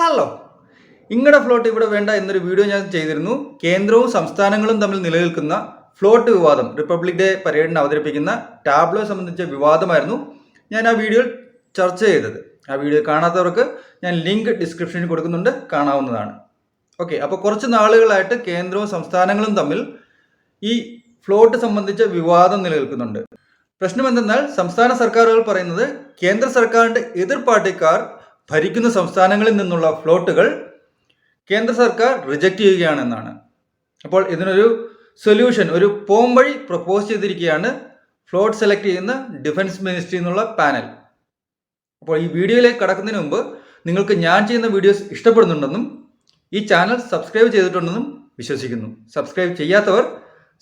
Hello ഇങ്ങടെ float ഇവിടെ വേണ്ട എന്നൊരു വീഡിയോ ഞാൻ ചെയ്തിരുന്നു. കേന്ദ്രവും സംസ്ഥാനങ്ങളും തമ്മിൽ നിലനിൽക്കുന്ന ഫ്ലോട്ട് വിവാദം റിപ്പബ്ലിക് ഡേ പരേഡിന് അവതരിപ്പിക്കുന്ന ടാബ്ലോ സംബന്ധിച്ച വിവാദമായിരുന്നു ഞാൻ ആ വീഡിയോയിൽ ചർച്ച ചെയ്തത്. ആ വീഡിയോ കാണാത്തവർക്ക് ഞാൻ ലിങ്ക് ഡിസ്ക്രിപ്ഷനിൽ കൊടുക്കുന്നുണ്ട് കാണാവുന്നതാണ്. ഓക്കെ അപ്പോൾ കുറച്ച് നാളുകളായിട്ട് കേന്ദ്രവും സംസ്ഥാനങ്ങളും തമ്മിൽ ഈ ഫ്ലോട്ട് സംബന്ധിച്ച വിവാദം നിലനിൽക്കുന്നുണ്ട്. പ്രശ്നം എന്തെന്നാൽ സംസ്ഥാന സർക്കാരുകൾ പറയുന്നത് കേന്ദ്ര സർക്കാരിന്റെ എതിർ പാർട്ടിക്കാർ ഭരിക്കുന്ന സംസ്ഥാനങ്ങളിൽ നിന്നുള്ള ഫ്ലോട്ടുകൾ കേന്ദ്ര സർക്കാർ റിജക്റ്റ് ചെയ്യുകയാണെന്നാണ്. അപ്പോൾ ഇതിനൊരു സൊല്യൂഷൻ ഒരു പോം വഴി പ്രപ്പോസ് ചെയ്തിരിക്കുകയാണ് ഫ്ലോട്ട് സെലക്ട് ചെയ്യുന്ന ഡിഫൻസ് മിനിസ്ട്രി എന്നുള്ള പാനൽ അപ്പോൾ ഈ വീഡിയോയിലേക്ക് കടക്കുന്നതിന് മുമ്പ് നിങ്ങൾക്ക് ഞാൻ ചെയ്യുന്ന വീഡിയോസ് ഇഷ്ടപ്പെടുന്നുണ്ടെന്നും ഈ ചാനൽ സബ്സ്ക്രൈബ് ചെയ്തിട്ടുണ്ടെന്നും വിശ്വസിക്കുന്നു. സബ്സ്ക്രൈബ് ചെയ്യാത്തവർ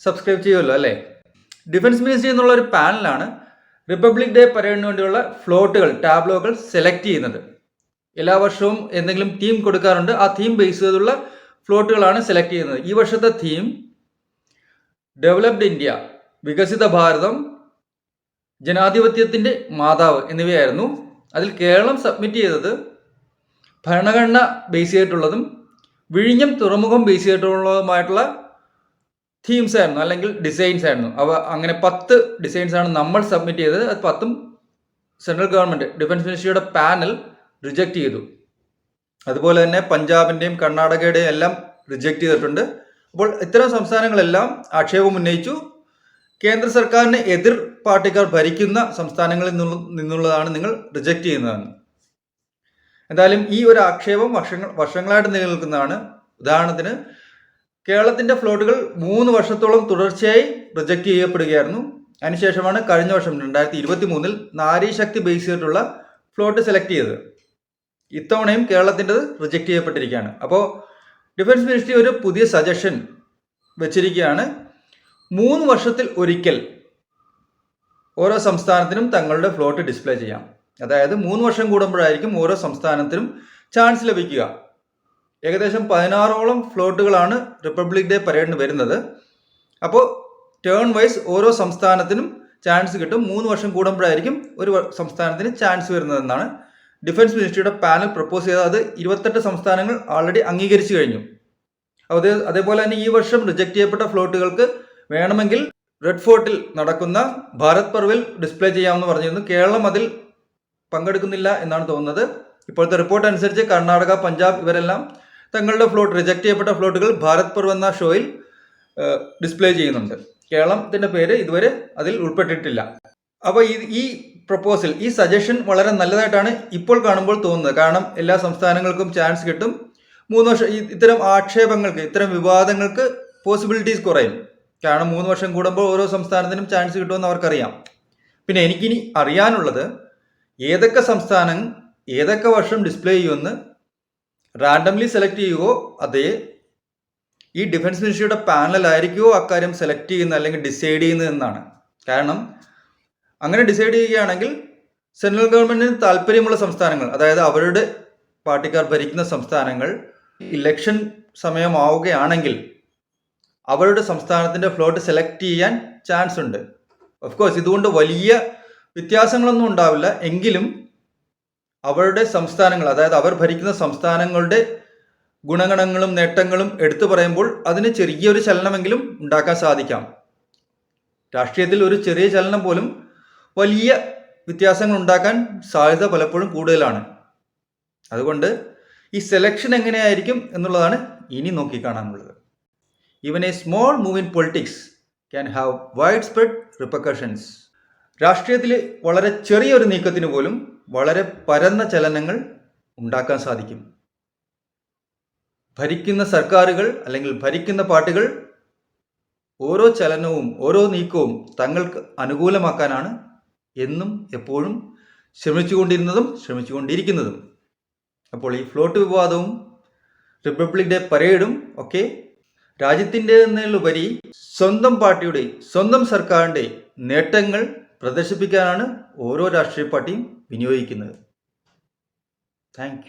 സബ്സ്ക്രൈബ് ചെയ്യുമല്ലോ അല്ലേ? ഡിഫൻസ് മിനിസ്ട്രി എന്നുള്ള ഒരു പാനലാണ് റിപ്പബ്ലിക് ഡേ പരേഡിന് വേണ്ടിയുള്ള ഫ്ലോട്ടുകൾ ടാബ്ലോകൾ സെലക്ട് ചെയ്യുന്നത്. എല്ലാ വർഷവും എന്തെങ്കിലും തീം കൊടുക്കാറുണ്ട്. ആ തീം ബേസ് ചെയ്തുള്ള ഫ്ലോട്ടുകളാണ് സെലക്ട് ചെയ്യുന്നത്. ഈ വർഷത്തെ തീം ഡെവലപ്ഡ് ഇന്ത്യ വികസിത ഭാരതം ജനാധിപത്യത്തിന്റെ മാതാവ് എന്നിവയായിരുന്നു. അതിൽ കേരളം സബ്മിറ്റ് ചെയ്തത് ഭരണഘടന ബേസ് ചെയ്തിട്ടുള്ളതും വിഴിഞ്ഞം തുറമുഖം ബേസ് ചെയ്തിട്ടുള്ളതുമായിട്ടുള്ള തീംസ് ആയിരുന്നു. അല്ലെങ്കിൽ ഡിസൈൻസ് ആയിരുന്നു. അവ അങ്ങനെ പത്ത് ഡിസൈൻസ് ആണ് നമ്മൾ സബ്മിറ്റ് ചെയ്തത്. അത് പത്തും സെൻട്രൽ ഗവൺമെന്റ് ഡിഫൻസ് മിനിസ്ട്രിയുടെ പാനൽ റിജക്റ്റ് ചെയ്തു. അതുപോലെ തന്നെ പഞ്ചാബിന്റെയും കർണാടകയുടെയും എല്ലാം റിജക്റ്റ് ചെയ്തിട്ടുണ്ട്. അപ്പോൾ ഇത്തരം സംസ്ഥാനങ്ങളെല്ലാം ആക്ഷേപം ഉന്നയിച്ചു. കേന്ദ്ര സർക്കാരിന് എതിർ പാർട്ടിക്കാർ ഭരിക്കുന്ന സംസ്ഥാനങ്ങളിൽ നിന്നുള്ളതാണ് നിങ്ങൾ റിജക്റ്റ് ചെയ്യുന്നതെന്ന് എന്തായാലും ഈ ഒരു ആക്ഷേപം വർഷങ്ങൾ വർഷങ്ങളായിട്ട് നിലനിൽക്കുന്നതാണ്. ഉദാഹരണത്തിന് കേരളത്തിന്റെ ഫ്ലോട്ടുകൾ മൂന്ന് വർഷത്തോളം തുടർച്ചയായി റിജക്റ്റ് ചെയ്യപ്പെടുകയായിരുന്നു. അതിനുശേഷമാണ് കഴിഞ്ഞ വർഷം രണ്ടായിരത്തി ഇരുപത്തി മൂന്നിൽ നാരീശക്തി ബേസ് ചെയ്തിട്ടുള്ള ഫ്ലോട്ട് സെലക്ട് ചെയ്തത്. ഇത്തവണയും കേരളത്തിന്റെത് റിജക്റ്റ് ചെയ്യപ്പെട്ടിരിക്കുകയാണ്. അപ്പോൾ ഡിഫൻസ് മിനിസ്ട്രി ഒരു പുതിയ സജഷൻ വെച്ചിരിക്കുകയാണ്. മൂന്ന് വർഷത്തിൽ ഒരിക്കൽ ഓരോ സംസ്ഥാനത്തിനും തങ്ങളുടെ ഫ്ലോട്ട് ഡിസ്പ്ലേ ചെയ്യാം. അതായത് മൂന്ന് വർഷം കൂടുമ്പോഴായിരിക്കും ഓരോ സംസ്ഥാനത്തിനും ചാൻസ് ലഭിക്കുക. ഏകദേശം പതിനാറോളം ഫ്ലോട്ടുകളാണ് റിപ്പബ്ലിക് ഡേ പരേഡിന് വരുന്നത്. അപ്പോൾ ടേൺ വൈസ് ഓരോ സംസ്ഥാനത്തിനും ചാൻസ് കിട്ടും. മൂന്ന് വർഷം കൂടുമ്പോഴായിരിക്കും ഒരു സംസ്ഥാനത്തിന് ചാൻസ് വരുന്നതെന്നാണ് ഡിഫൻസ് മിനിസ്ട്രിയുടെ പാനൽ പ്രപ്പോസ് ചെയ്തത് അത് ഇരുപത്തെട്ട് സംസ്ഥാനങ്ങൾ ആൾറെഡി അംഗീകരിച്ചു കഴിഞ്ഞു. അതേ അതേപോലെ തന്നെ ഈ വർഷം റിജക്ട് ചെയ്യപ്പെട്ട ഫ്ലോട്ടുകൾക്ക് വേണമെങ്കിൽ റെഡ് ഫോർട്ടിൽ നടക്കുന്ന ഭാരത് പർവിൽ ഡിസ്പ്ലേ ചെയ്യാമെന്ന് പറഞ്ഞിരുന്നു. കേരളം അതിൽ പങ്കെടുക്കുന്നില്ല എന്നാണ് തോന്നുന്നത്. ഇപ്പോഴത്തെ റിപ്പോർട്ട് അനുസരിച്ച് കർണാടക പഞ്ചാബ് ഇവരെല്ലാം തങ്ങളുടെ ഫ്ലോട്ട് റിജക്ട് ചെയ്യപ്പെട്ട ഫ്ലോട്ടുകൾ ഭാരത് പർവ് എന്ന ഷോയിൽ ഡിസ്പ്ലേ ചെയ്യുന്നുണ്ട്. കേരളത്തിന്റെ പേര് ഇതുവരെ അതിൽ ഉൾപ്പെട്ടിട്ടില്ല. അപ്പോൾ ഈ ഈ പ്രപ്പോസൽ ഈ സജഷൻ വളരെ നല്ലതായിട്ടാണ് ഇപ്പോൾ കാണുമ്പോൾ തോന്നുന്നത്. കാരണം എല്ലാ സംസ്ഥാനങ്ങൾക്കും ചാൻസ് കിട്ടും. മൂന്ന് വർഷം ഇത്തരം ആക്ഷേപങ്ങൾക്ക് ഇത്തരം വിവാദങ്ങൾക്ക് പോസിബിലിറ്റീസ് കുറയും. കാരണം മൂന്ന് വർഷം കൂടുമ്പോൾ ഓരോ സംസ്ഥാനത്തിനും ചാൻസ് കിട്ടുമെന്ന് അവർക്കറിയാം. പിന്നെ എനിക്കിനി അറിയാനുള്ളത് ഏതൊക്കെ സംസ്ഥാനം ഏതൊക്കെ വർഷം ഡിസ്പ്ലേ ചെയ്യുമെന്ന് റാൻഡംലി സെലക്ട് ചെയ്യുവോ അതേ ഈ ഡിഫൻസ് മിനിസ്ട്രിയുടെ പാനലായിരിക്കുമോ അക്കാര്യം സെലക്ട് ചെയ്യുന്ന അല്ലെങ്കിൽ ഡിസൈഡ് ചെയ്യുന്നത് എന്നാണ്. കാരണം അങ്ങനെ ഡിസൈഡ് ചെയ്യുകയാണെങ്കിൽ സെൻട്രൽ ഗവൺമെന്റിന് താല്പര്യമുള്ള സംസ്ഥാനങ്ങൾ അതായത് അവരുടെ പാർട്ടിക്കാർ ഭരിക്കുന്ന സംസ്ഥാനങ്ങൾ ഇലക്ഷൻ സമയമാവുകയാണെങ്കിൽ അവരുടെ സംസ്ഥാനത്തിന്റെ ഫ്ലോട്ട് സെലക്ട് ചെയ്യാൻ ചാൻസ് ഉണ്ട്. ഓഫ് കോഴ്സ് ഇതുകൊണ്ട് വലിയ വ്യത്യാസങ്ങളൊന്നും ഉണ്ടാവില്ല. എങ്കിലും അവരുടെ സംസ്ഥാനങ്ങൾ അതായത് അവർ ഭരിക്കുന്ന സംസ്ഥാനങ്ങളുടെ ഗുണഗണങ്ങളും നേട്ടങ്ങളും എടുത്തു പറയുമ്പോൾ അതിന് ചെറിയൊരു ചലനമെങ്കിലും ഉണ്ടാക്കാൻ സാധിക്കാം. രാഷ്ട്രീയത്തിൽ ഒരു ചെറിയ ചലനം പോലും വലിയ വ്യത്യാസങ്ങൾ ഉണ്ടാക്കാൻ സാധ്യത പലപ്പോഴും കൂടുതലാണ്. അതുകൊണ്ട് ഈ സെലക്ഷൻ എങ്ങനെയായിരിക്കും എന്നുള്ളതാണ് ഇനി നോക്കി കാണാനുള്ളത്. Even a small move in politics can have widespread repercussions രാഷ്ട്രീയത്തിൽ വളരെ ചെറിയൊരു നീക്കത്തിന് പോലും വളരെ പരന്ന ചലനങ്ങൾ ഉണ്ടാക്കാൻ സാധിക്കും. ഭരിക്കുന്ന സർക്കാരുകൾ അല്ലെങ്കിൽ ഭരിക്കുന്ന പാർട്ടികൾ ഓരോ ചലനവും ഓരോ നീക്കവും തങ്ങൾക്ക് അനുകൂലമാക്കാനാണ് എന്നും എപ്പോഴും ശ്രമിച്ചുകൊണ്ടിരുന്നതും ശ്രമിച്ചുകൊണ്ടിരിക്കുന്നതും. അപ്പോൾ ഈ ഫ്ലോട്ട് വിവാദവും റിപ്പബ്ലിക് ഡേ പരേഡും ഒക്കെ രാജ്യത്തിന്റെ ഉപരി സ്വന്തം പാർട്ടിയുടെ സ്വന്തം സർക്കാരിന്റെ നേട്ടങ്ങൾ പ്രദർശിപ്പിക്കാനാണ് ഓരോ രാഷ്ട്രീയ പാർട്ടിയും വിനിയോഗിക്കുന്നത്. താങ്ക്